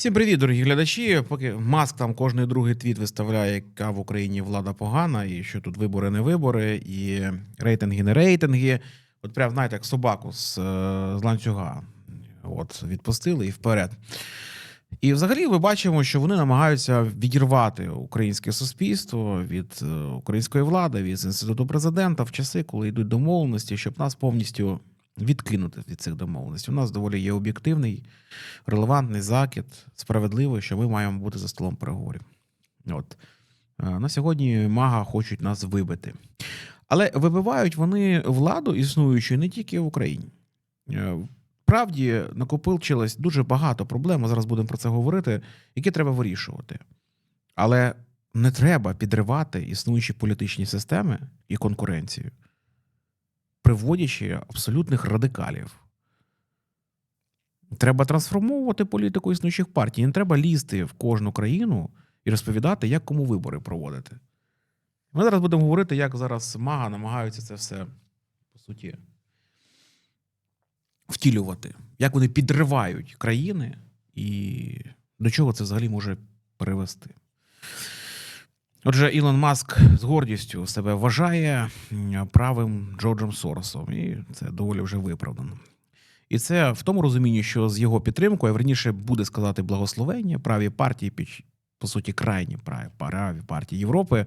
Всім привіт, дорогі глядачі. Поки Маск там кожний другий твіт виставляє, яка в Україні влада погана, і що тут вибори не вибори, і рейтинги не рейтинги. От прям, знаєте, як собаку з, е, з ланцюга от, відпустили і вперед. І взагалі ми бачимо, що вони намагаються відірвати українське суспільство від е, української влади, від інституту президента в часи, коли йдуть домовленості, щоб нас повністю відкинути від цих домовленостей. У нас доволі є об'єктивний, релевантний закид, справедливий, що ми маємо бути за столом переговорів. От. Е, На сьогодні мага хочуть нас вибити. Але вибивають вони владу, існуючу не тільки в Україні. Е, Правді накопичилось дуже багато проблем. Зараз будемо про це говорити, які треба вирішувати. Але не треба підривати існуючі політичні системи і конкуренцію, приводячи абсолютних радикалів. Треба трансформовувати політику існуючих партій. Не треба лізти в кожну країну і розповідати, як кому вибори проводити. Ми зараз будемо говорити, як зараз мага намагаються це все, по суті, втілювати, як вони підривають країни і до чого це взагалі може привести. Отже, Ілон Маск з гордістю себе вважає правим Джорджем Соросом, і це доволі вже виправдано. І це в тому розумінні, що з його підтримкою, верніше буде сказати благословення, праві партії, по суті, крайні праві партії Європи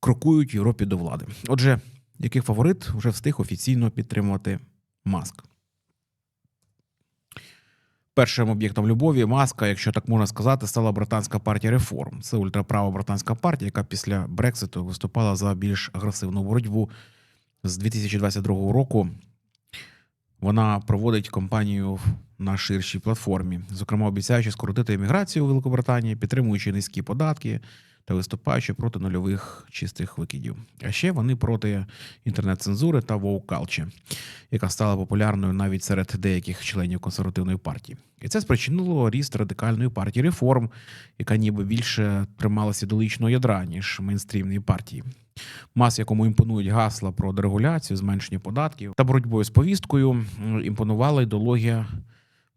крокують Європі до влади. Отже, який фаворит вже встиг офіційно підтримувати Маск. Першим об'єктом любові Маска, якщо так можна сказати, стала британська партія реформ. Це ультраправа британська партія, яка після Брекситу виступала за більш агресивну боротьбу з 2022 року. Вона проводить кампанію на ширшій платформі, зокрема обіцяючи скоротити імміграцію у Великобританії, підтримуючи низькі податки та виступаючи проти нульових чистих викидів. А ще вони проти інтернет-цензури та воукалчі, яка стала популярною навіть серед деяких членів консервативної партії. І це спричинило ріст радикальної партії реформ, яка ніби більше трималася ідеологічного ядра, ніж мейнстрімної партії. Мас, якому імпонують гасла про дерегуляцію, зменшення податків та боротьбою з повісткою, імпонувала ідеологія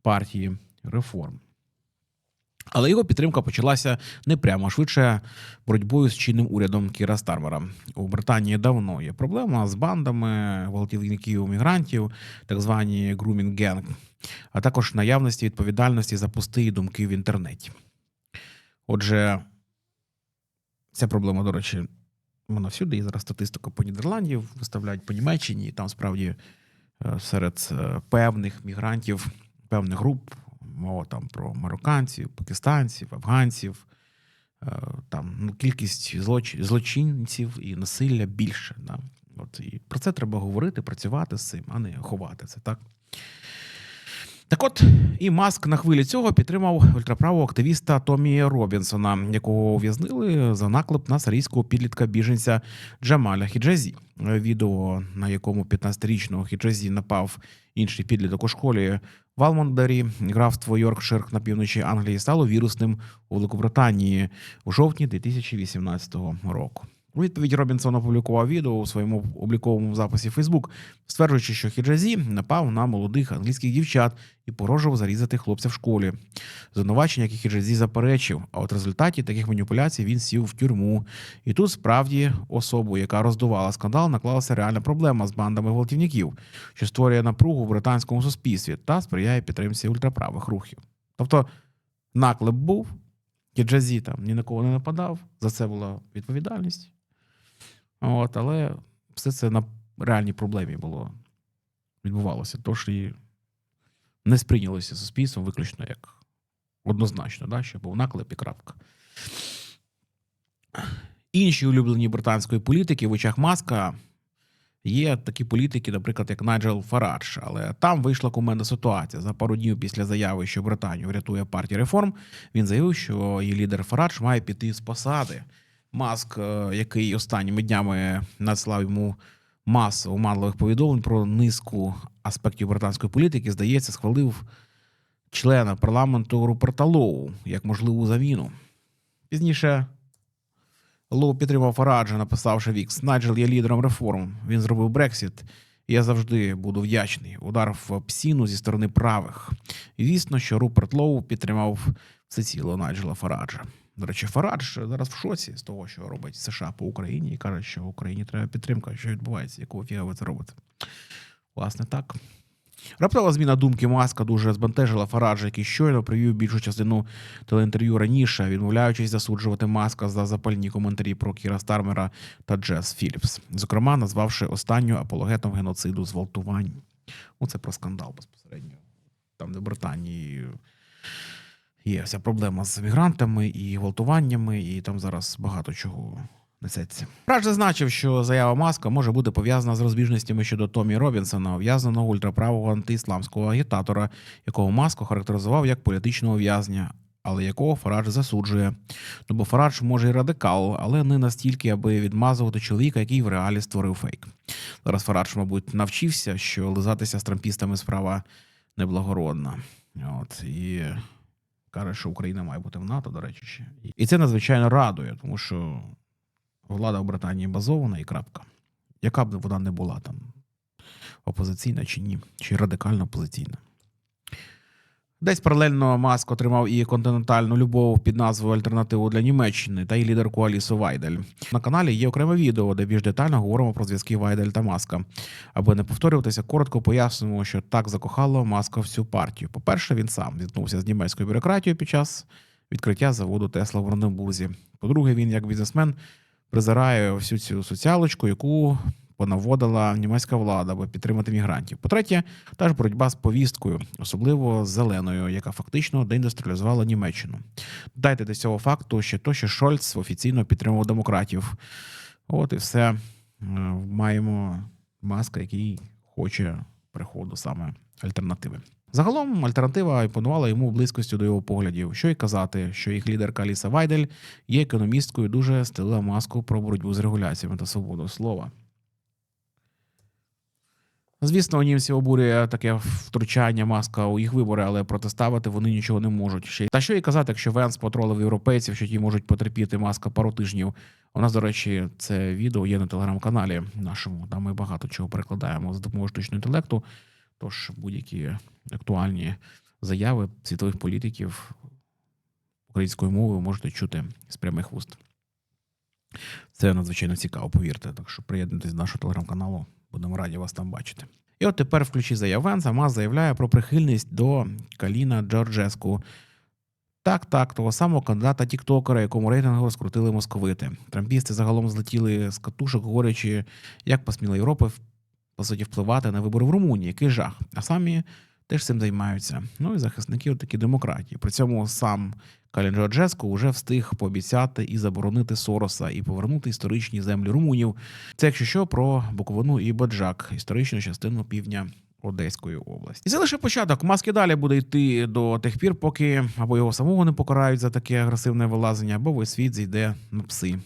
партії реформ. Але його підтримка почалася не прямо, швидше боротьбою з чинним урядом Кіра Стармера. У Британії давно є проблема з бандами гвалтівників мігрантів, так звані grooming gang, а також наявності відповідальності за пусті думки в інтернеті. Отже, ця проблема, до речі, вона всюди. Є зараз статистика по Нідерландів, виставляють по Німеччині, і там справді е, серед е, певних мігрантів, певних груп, мова там про марокканців, пакистанців, афганців. е, Там ну, кількість злоч... злочинців і насилля більше. Да? От, і про це треба говорити, працювати з цим, а не ховати це, так? Так от, і Маск на хвилі цього підтримав ультраправого активіста Томі Робінсона, якого ув'язнили за наклеп на сирійського підлітка біженця Джамаля Хіджазі. Відео, на якому 15-річного Хіджазі напав інший підліток у школі в Алмондарі, графство Йоркшир на півночі Англії, стало вірусним у Великобританії у жовтні 2018 року. У відповідь Робінсон опублікував відео у своєму обліковому записі Facebook, стверджуючи, що Хіджазі напав на молодих англійських дівчат і погрожував зарізати хлопця в школі. Звинувачення, які Хіджазі заперечив. А от в результаті таких маніпуляцій він сів в тюрму. І тут справді особу, яка роздувала скандал, наклалася реальна проблема з бандами гвалтівників, що створює напругу в британському суспільстві та сприяє підтримці ультраправих рухів. Тобто наклеп був, Хіджазі там ні на кого не нападав, за це була відповідальність. От, але все це на реальній проблемі було відбувалося. Тож і не сприйнялося суспільством виключно як однозначно, да, що був наклеп і крапка. Інші улюблені британської політики в очах Маска є такі політики, наприклад, як Найджел Фарадж. Але там вийшла куменна ситуація. За пару днів після заяви, що Британію врятує партія реформ, він заявив, що її лідер Фарадж має піти з посади. Маск, е, який останніми днями надслав йому масу оманливих повідомлень про низку аспектів британської політики, здається, схвалив члена парламенту Руперта Лоу як можливу заміну. Пізніше Лоу підтримав Фараджа, написавши Вікс. Найджел є лідером реформ. Він зробив Брексіт Я завжди буду вдячний. Удар в псіну зі сторони правих. Звісно, що Руперт Лоу підтримав всеціло Найджела Фараджа. До речі, Фарадж зараз в шоці з того, що робить США по Україні, і каже, що Україні треба підтримка. Що відбувається, якого фіга ви це робите? Власне, так. Раптова зміна думки Маска дуже збентежила Фараджа, який щойно привів більшу частину телеінтерв'ю раніше, відмовляючись засуджувати Маска за запальні коментарі про Кіра Стармера та Джес Філіпс, зокрема, назвавши останню апологетом геноциду зґвалтувань. Ну, це про скандал безпосередньо. Там, де Британії є вся проблема з мігрантами і гвалтуваннями, і там зараз багато чого несеться. Праж зазначив, що заява Маска може бути пов'язана з розбіжностями щодо Томі Робінсона, ув'язненого ультраправого антиісламського агітатора, якого Маско характеризував як політичного в'язня. Але якого Фарадж засуджує. Ну бо Фарадж може і радикал, але не настільки, аби відмазувати чоловіка, який в реалі створив фейк. Зараз Фарадж, мабуть, навчився, що лизатися з трампістами справа неблагородна. От і каже, що Україна має бути в НАТО, до речі, ще. І це надзвичайно радує, тому що влада в Британії базована і крапка. Яка б вона не була там опозиційна чи ні, чи радикально опозиційна. Десь паралельно Маск отримав і континентальну любов під назвою Альтернативу для Німеччини та й лідерку Алісу Вайдель. На каналі є окреме відео, де більш детально говоримо про зв'язки Вайдель та Маска. Аби не повторюватися, коротко пояснюємо, що так закохало Маска всю партію. По-перше, він сам зіткнувся з німецькою бюрократією під час відкриття заводу Тесла в Бранденбурзі. По-друге, він як бізнесмен призирає всю цю соціалочку, яку понаводила німецька влада, аби підтримати мігрантів. По-третє, та ж боротьба з повісткою, особливо з зеленою, яка фактично деіндустріалізувала Німеччину. Дайте до цього факту ще то, що Шольц офіційно підтримував демократів. От і все. Е, Маємо маска, який хоче приходу саме альтернативи. Загалом альтернатива імпонувала йому близькістю до його поглядів. Що й казати, що їх лідерка Аліса Вайдель є економісткою, дуже стелила маску про боротьбу з регуляціями та свободу слова. Звісно, німці обурює таке втручання маска у їх вибори, але протиставити вони нічого не можуть. Ще та що і казати, якщо Венс потролив європейців, що ті можуть потерпіти маска пару тижнів. У нас, до речі, це відео є на телеграм-каналі нашому. Там ми багато чого перекладаємо з допомогою штучного інтелекту. Тож будь-які актуальні заяви світових політиків українською мовою можете чути з прямих вуст. Це надзвичайно цікаво, повірте. Так що приєднуйтесь до нашого телеграм-каналу, будемо раді вас там бачити. І от тепер в ключі сама заявляє про прихильність до Каліна Джорджеску. Так, так, того самого кандидата Тіктокера, якому рейтингу розкрутили московити. Трампісти загалом злетіли з катушок, говорячи, як посміла Європа по суті впливати на вибори в Румунії, який жах. А самі теж цим займаються. Ну і захисники такі демократії. При цьому сам Калін Джорджеско вже встиг пообіцяти і заборонити Сороса і повернути історичні землі румунів. Це якщо що про Буковину і Боджак, історичну частину півдня. Одеської області, і це лише початок. Маски далі буде йти до тих пір, поки або його самого не покарають за таке агресивне вилазення, або весь світ зійде на пси.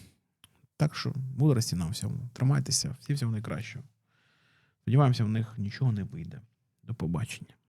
Так що мудрості на всьому. Тримайтеся, всі всього найкращого. Сподіваємося, в них нічого не вийде. До побачення.